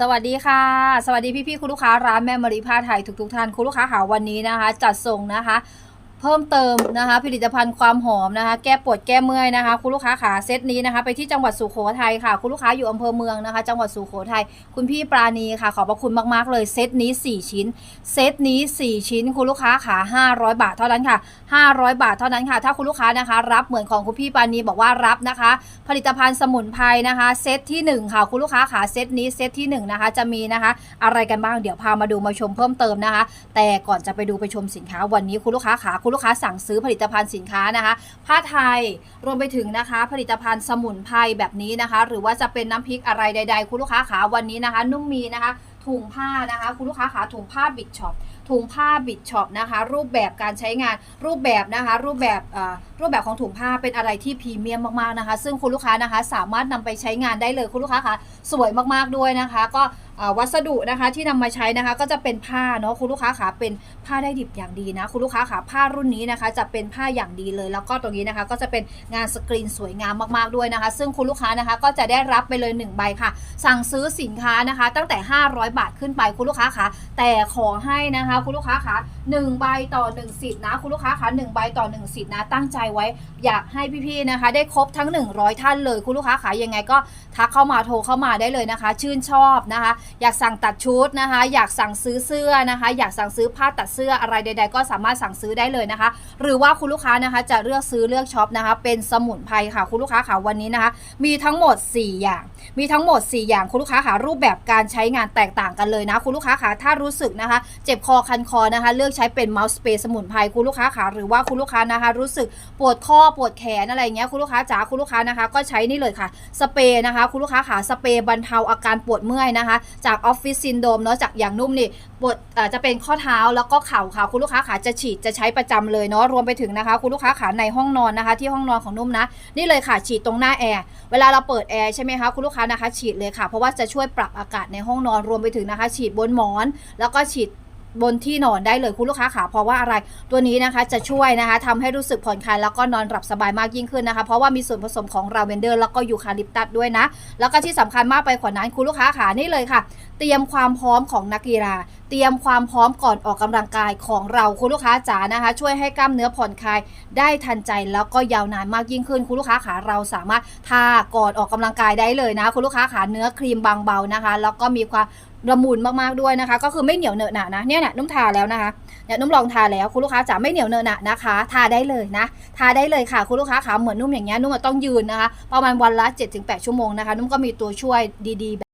สวัสดีค่ะ สวัสดีพี่ๆคุณลูกค้าร้านแม่มารีผ้าไทยทุกๆท่านคุณลูกค้าหาวันนี้นะคะ จัดส่งนะคะ เพิ่มเติมนะคะ ผลิตภัณฑ์ความหอมนะคะ แก้ปวดแก้เมื่อยนะคะ คุณลูกค้าขาเซตนี้นะคะ ไปที่จังหวัดสุโขทัยค่ะ คุณลูกค้าอยู่อำเภอเมืองนะคะ จังหวัดสุโขทัยคุณพี่ปราณีค่ะ ขอบพระคุณมากๆเลยเซตนี้ 4 ชิ้น เซตนี้ 4 ชิ้น คุณลูกค้าขา500 บาทเท่านั้นค่ะ 500 บาทเท่านั้นค่ะ ถ้าคุณลูกค้านะคะ รับเหมือนของคุณพี่ปราณีบอกว่ารับนะคะ ผลิตภัณฑ์สมุนไพรนะคะ เซตที่ 1 ค่ะ คุณลูกค้าขาเซตนี้เซตที่ 1 นะคะ จะมีนะคะ อะไรกันบ้างเดี๋ยวพามาดูมาชมเพิ่มเติมนะคะ แต่ก่อนจะไปดูไปชมสินค้าวันนี้คุณลูกค้าขาคุณลูกค้าสั่งซื้อผลิตภัณฑ์สินค้านะคะ ผ้าไทยรวมไปถึงนะคะ ผลิตภัณฑ์สมุนไพรแบบนี้นะคะ หรือว่าจะเป็นน้ำพริกอะไรใด ๆ คุณลูกค้าขาวันนี้นะคะ นุ่มมีนะคะถุงผ้านะคะคุณลูกค้าขาถุงผ้าบิดช็อปถุงผ้าบิดช็อปนะคะ รูปแบบการใช้งานรูปแบบนะคะ รูปแบบรูปแบบของถุงผ้าเป็นอะไรที่พรีเมียมมากๆนะคะ ซึ่งคุณลูกค้านะคะ สามารถนำไปใช้งานได้เลยคุณลูกค้าคะสวยมากๆด้วยนะคะ ก็ วัสดุนะคะที่นำมาใช้นะคะก็จะเป็นผ้าเนาะคุณลูกค้าขาเป็นผ้าได้ดิบอย่างดีนะคุณลูกค้าขาผ้ารุ่นนี้นะคะ จะเป็นผ้าอย่างดีเลย แล้วก็ตรงนี้นะคะ ก็จะเป็นงานสกรีนสวยงามมากๆด้วยนะคะ ซึ่งคุณลูกค้านะคะก็จะได้รับไปเลย 1 ใบค่ะ สั่งซื้อสินค้านะคะ ตั้งแต่ 500 บาทขึ้นไปคุณลูกค้าคะแต่ขอให้นะคะ คุณลูกค้าคะ1ใบต่อ1สิทธิ์นะคุณลูกค้าคะ1ใบต่อ1สิทธิ์นะตั้งใจไว้อยากให้พี่ๆนะคะ ได้ครบทั้ง 100 ท่านเลยคุณลูกค้าขายังไงก็ทักเข้ามาโทรเข้ามาได้เลยนะคะ ชื่นชอบนะคะอยากสั่งตัดชุดนะคะ อยากสั่งซื้อเสื้อนะคะ อยากสั่งซื้อผ้าตัดเสื้ออะไรใด ๆ ก็สามารถสั่งซื้อได้เลยนะคะ หรือว่าคุณลูกค้านะคะจะเลือกซื้อเลือกช็อปนะคะ เป็นสมุนไพรค่ะคุณลูกค้าค่ะวันนี้นะคะ มีทั้งหมด 4 อย่าง มีทั้งหมด 4 อย่างคุณลูกค้าค่ะรูปแบบการใช้งานแตกต่างกันเลยนะคุณลูกค้าค่ะถ้ารู้สึกนะคะ เจ็บคอคันคอนะคะ เลือกใช้เป็นเมาส์สเปรย์สมุนไพรคุณลูกค้าค่ะหรือว่าคุณลูกค้านะคะ รู้สึกปวดข้อปวดแขนอะไรเงี้ยคุณลูกค้าจ๋าคุณลูกค้านะคะ ก็ใช้นี่เลยค่ะสเปรย์นะคะ คุณลูกค้าค่ะสเปรย์บรรเทาอาการปวดเมื่อยนะคะจากออฟฟิศซินโดมเนาะจากอย่างนุ่มนี่ปวดเอ่อจะเป็นข้อเท้าแล้วก็เข่าค่ะ คุณลูกค้าขาจะฉีดจะใช้ประจำเลยเนาะรวมไปถึงนะคะ คุณลูกค้าขาในห้องนอนนะคะ ที่ห้องนอนของนุ่มนะ นี่เลยค่ะฉีดตรงหน้าแอร์เวลาเราเปิดแอร์ใช่ไหมคะคุณลูกค้านะคะ ฉีดเลยค่ะเพราะว่าจะช่วยปรับอากาศในห้องนอนรวมไปถึงนะคะ ฉีดบนหมอน แล้วก็ฉีด บนที่นอนได้เลยคุณลูกค้าขาเพราะว่าอะไรตัวนี้นะคะจะช่วยนะคะทำให้รู้สึกผ่อนคลายแล้วก็นอนหลับสบายมากยิ่งขึ้นนะคะ เพราะว่ามีส่วนผสมของราเวนเดอร์แล้วก็ยูคาลิปตัสด้วยนะ แล้วก็ที่สำคัญมากไปกว่านั้นคุณลูกค้าขานี่เลยค่ะ เตรียมความพร้อมของนักกีฬา เตรียมความพร้อมก่อนออกกำลังกายของเราคุณลูกค้าจ๋านะคะ ช่วยให้กล้ามเนื้อผ่อนคลายได้ทันใจแล้วก็ยาวนานมากยิ่งขึ้นคุณลูกค้าขาเราสามารถทาก่อนออกกำลังกายได้เลยนะคุณลูกค้าขาเนื้อครีมบางเบานะคะ แล้วก็มีความละมุนมากๆด้วยนะคะ ก็คือไม่เหนียวเหนอะหนะนะเนี่ยเนี่ยนุ่มทาแล้วนะคะเนี่ยนุ่มลองทาแล้วคุณลูกค้าจ๋าไม่เหนียวเหนอะหนะนะคะ ทาได้เลยนะ ทาได้เลยค่ะคุณลูกค้าขาเหมือนนุ่มอย่างเงี้ยนุ่มต้องยืนนะคะ ประมาณวันละ 7-8 ชั่วโมงนะคะ นุ่มก็มีตัวช่วยดีๆ